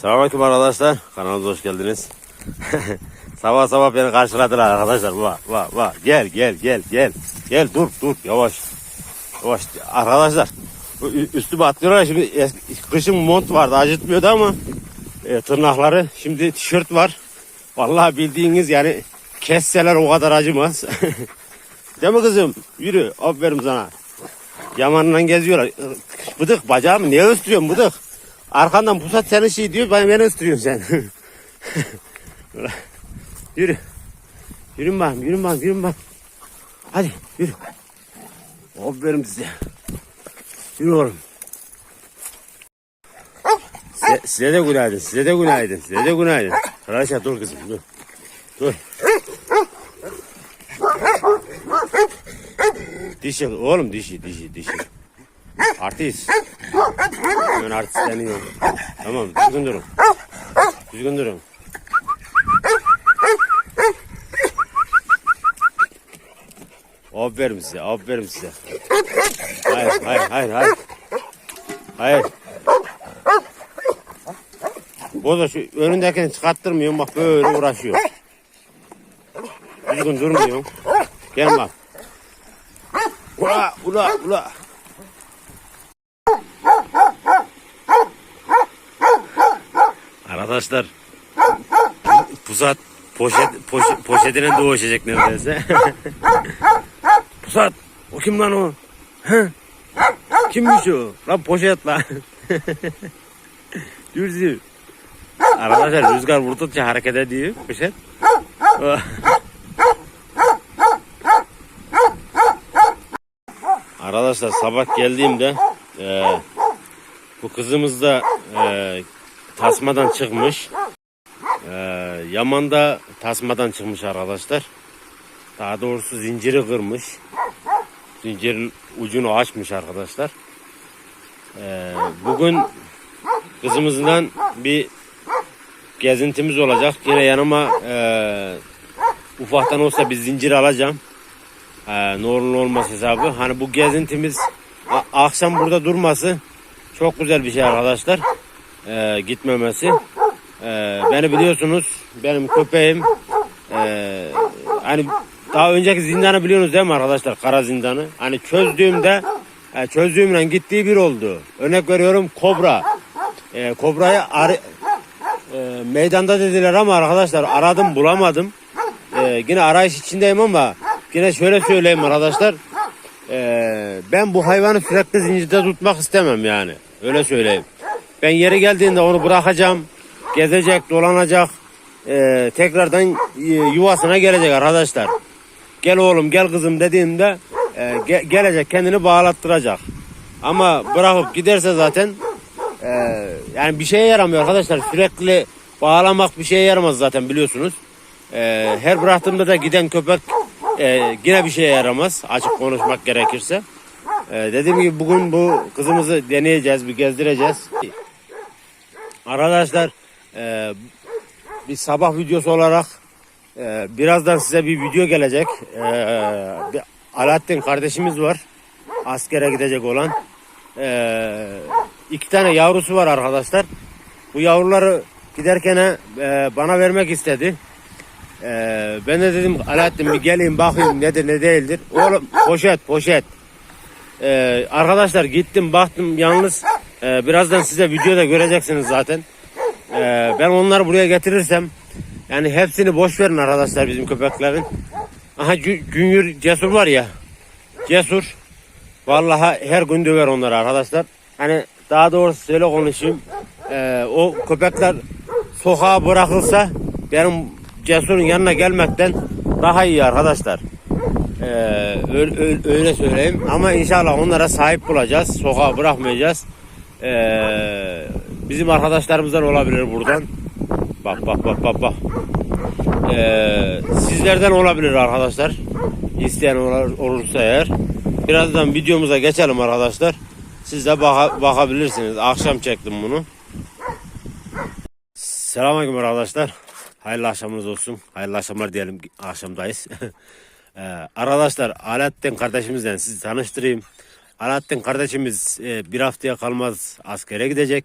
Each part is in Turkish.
Selamünaleyküm arkadaşlar. Kanalımıza hoş geldiniz. sabah sabah beni karşıladılar arkadaşlar. Va va va. Gel gel gel gel. Gel dur dur yavaş. Yavaş. Arkadaşlar üstüme atlıyorlar. Şimdi es- kışın mont vardı acıtmıyordu ama e, tırnakları. Şimdi tişört var. Vallahi bildiğiniz yani kesseler o kadar acımaz. Değil mi kızım? Yürü. Aferin sana. Yamanından geziyorlar. Bıdık bacağımı niye ıstırıyorsun bıdık? Arkandan pusat senin şey diyor bana beni ıstırıyorsun sen. yürü. Yürün bakayım yürün bakayım yürün bakayım. Hadi yürü. Aferin size. Yürü oğlum. Size, size de günaydın, size de günaydın, size de günaydın. Arkadaşlar dur kızım, dur. Dur. Dişi, oğlum dişi, dişi, dişi. Artist. Hemen artistleniyor. Tamam, düzgün durun. Düzgün durun. Aferin size, aferin size. Hayır, hayır, hayır, hayır. Hayır. O da şu önündekini çıkarttırmıyor bak böyle uğraşıyor. Düzgün durmuyor. Gel bak. Ula ula ula. Arkadaşlar Pusat poşet, poşet poşetine doğuşacak neredeyse. Pusat o kim lan o? Kimmiş o? Lan poşet lan. Dürzü. Arkadaşlar rüzgar vurdukça hareket ediyor poşet. Arkadaşlar sabah geldiğimde e, bu kızımız da e, tasmadan çıkmış. E, Yaman da tasmadan çıkmış arkadaşlar. Daha doğrusu zinciri kırmış. Zincirin ucunu açmış arkadaşlar. E, bugün kızımızdan bir gezintimiz olacak. Yine yanıma e, ufaktan olsa bir zincir alacağım. Ee, ne olur olmaz hesabı. Hani bu gezintimiz akşam burada durması çok güzel bir şey arkadaşlar. Ee, gitmemesi. Ee, beni biliyorsunuz. Benim köpeğim. Ee, hani daha önceki zindanı biliyorsunuz değil mi arkadaşlar? Kara zindanı. Hani çözdüğümde e, çözdüğümle gittiği bir oldu. Örnek veriyorum kobra. Ee, kobrayı ar- e, meydanda dediler ama arkadaşlar aradım bulamadım. Ee, yine arayış içindeyim ama yine şöyle söyleyeyim arkadaşlar. Ee, ben bu hayvanı sürekli zincirde tutmak istemem yani. Öyle söyleyeyim. Ben yeri geldiğinde onu bırakacağım. Gezecek, dolanacak. Ee, tekrardan e, yuvasına gelecek arkadaşlar. Gel oğlum gel kızım dediğimde e, ge- gelecek kendini bağlattıracak. Ama bırakıp giderse zaten e, yani bir şeye yaramıyor arkadaşlar. Sürekli bağlamak bir şeye yaramaz zaten biliyorsunuz. E, her bıraktığımda da giden köpek e, yine bir şeye yaramaz. Açık konuşmak gerekirse. E, dediğim gibi bugün bu kızımızı deneyeceğiz, bir gezdireceğiz. Arkadaşlar e, bir sabah videosu olarak e, birazdan size bir video gelecek. E, bir Alaaddin kardeşimiz var. Askere gidecek olan. E, iki tane yavrusu var arkadaşlar. Bu yavruları giderken e, bana vermek istedi. Ee, ben de dedim Alaaddin bir geleyim bakayım nedir ne değildir. Oğlum poşet poşet. Ee, arkadaşlar gittim baktım yalnız e, birazdan size videoda göreceksiniz zaten. Ee, ben onları buraya getirirsem yani hepsini boş verin arkadaşlar bizim köpeklerin. Aha Gü- Güngör Cesur var ya. Cesur. Vallahi her gün döver onları arkadaşlar. Hani daha doğrusu söyle konuşayım. Ee, o köpekler sokağa bırakılsa benim cesurun yanına gelmekten daha iyi arkadaşlar. Ee, öyle, öyle söyleyeyim. Ama inşallah onlara sahip bulacağız. Sokağa bırakmayacağız. Ee, bizim arkadaşlarımızdan olabilir buradan. Bak bak bak bak bak. Ee, sizlerden olabilir arkadaşlar. İsteyen olur- olursa eğer. Birazdan videomuza geçelim arkadaşlar. Siz de baka- bakabilirsiniz. Akşam çektim bunu. Selamünaleyküm arkadaşlar. Hayırlı akşamınız olsun. Hayırlı akşamlar diyelim. Akşamdayız. ee, arkadaşlar Alaaddin kardeşimizle sizi tanıştırayım. Alaaddin kardeşimiz e, bir haftaya kalmaz askere gidecek.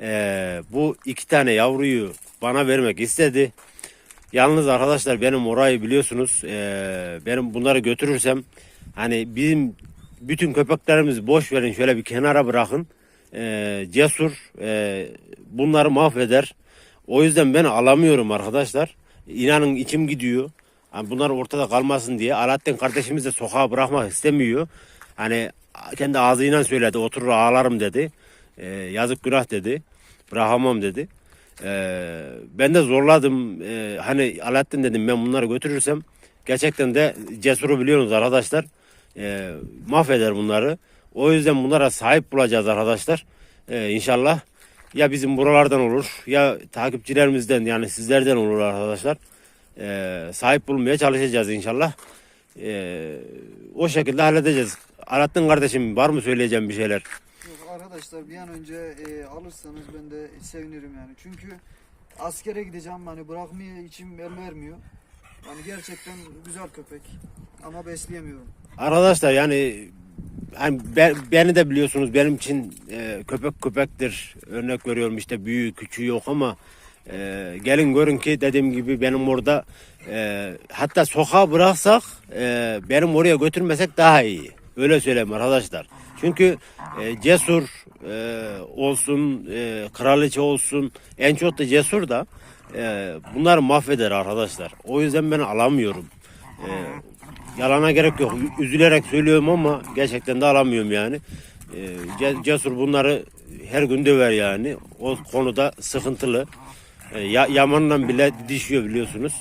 e, bu iki tane yavruyu bana vermek istedi. Yalnız arkadaşlar benim orayı biliyorsunuz. e, benim bunları götürürsem hani bizim bütün köpeklerimizi boş verin şöyle bir kenara bırakın. E, cesur e, bunları mahveder. O yüzden ben alamıyorum arkadaşlar. İnanın içim gidiyor. Hani bunlar ortada kalmasın diye. Alaaddin kardeşimiz de sokağa bırakmak istemiyor. Hani kendi ağzıyla söyledi. Oturur ağlarım dedi. E, yazık günah dedi. Bırakamam dedi. Ee, ben de zorladım. Ee, hani Alaaddin dedim ben bunları götürürsem gerçekten de cesuru biliyorsunuz arkadaşlar. Ee, mahveder bunları. O yüzden bunlara sahip bulacağız arkadaşlar. Ee, inşallah ya bizim buralardan olur ya takipçilerimizden yani sizlerden olur arkadaşlar. Ee, sahip bulmaya çalışacağız inşallah. Ee, o şekilde halledeceğiz. Alaaddin kardeşim var mı söyleyeceğim bir şeyler? Yok arkadaşlar bir an önce e, alırsanız ben de sevinirim yani. Çünkü askere gideceğim hani bırakmaya içim el vermiyor. Yani gerçekten güzel köpek ama besleyemiyorum. Arkadaşlar yani hani ben, beni de biliyorsunuz benim için e, köpek köpektir. Örnek veriyorum işte büyüğü küçüğü yok ama e, gelin görün ki dediğim gibi benim orada e, hatta sokağa bıraksak e, benim oraya götürmesek daha iyi. Öyle söyleyeyim arkadaşlar. Çünkü e, cesur e, olsun, e, kraliçe olsun en çok da cesur da e, bunları mahveder arkadaşlar. O yüzden ben alamıyorum. E, Yalana gerek yok. Üzülerek söylüyorum ama gerçekten de alamıyorum yani. Ce- Cesur bunları her gün döver yani. O konuda sıkıntılı. Ee, ya, Yaman'la bile didişiyor biliyorsunuz.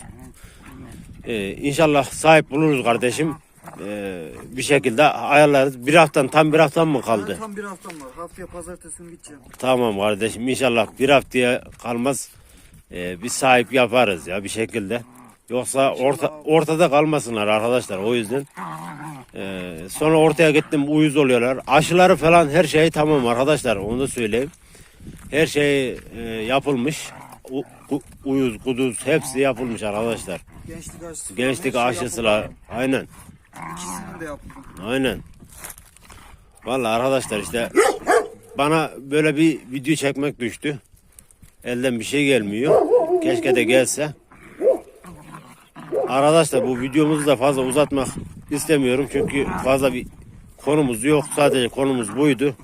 Ee, inşallah sahip buluruz kardeşim. Ee, bir şekilde ayarlarız. Bir haftan tam bir haftan mı kaldı? Tam bir haftam var. Haftaya pazartesi günü gideceğim. Tamam kardeşim inşallah bir haftaya kalmaz. Ee, bir sahip yaparız ya bir şekilde. Yoksa orta, ortada kalmasınlar arkadaşlar o yüzden. Ee, sonra ortaya gittim uyuz oluyorlar. Aşıları falan her şey tamam arkadaşlar onu da söyleyeyim. Her şey e, yapılmış. U, ku- uyuz, kuduz hepsi yapılmış arkadaşlar. Gençlik aşısı. Gençlik şey aşısılar aynen. İkisini de yaptım. Aynen. Vallahi arkadaşlar işte bana böyle bir video çekmek düştü. Elden bir şey gelmiyor. Keşke de gelse. Arkadaşlar bu videomuzu da fazla uzatmak istemiyorum. Çünkü fazla bir konumuz yok. Sadece konumuz buydu.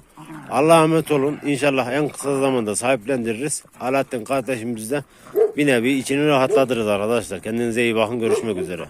Allah'a emanet olun. İnşallah en kısa zamanda sahiplendiririz. Alaaddin kardeşimiz de bir nevi içini rahatlatırız arkadaşlar. Kendinize iyi bakın. Görüşmek üzere.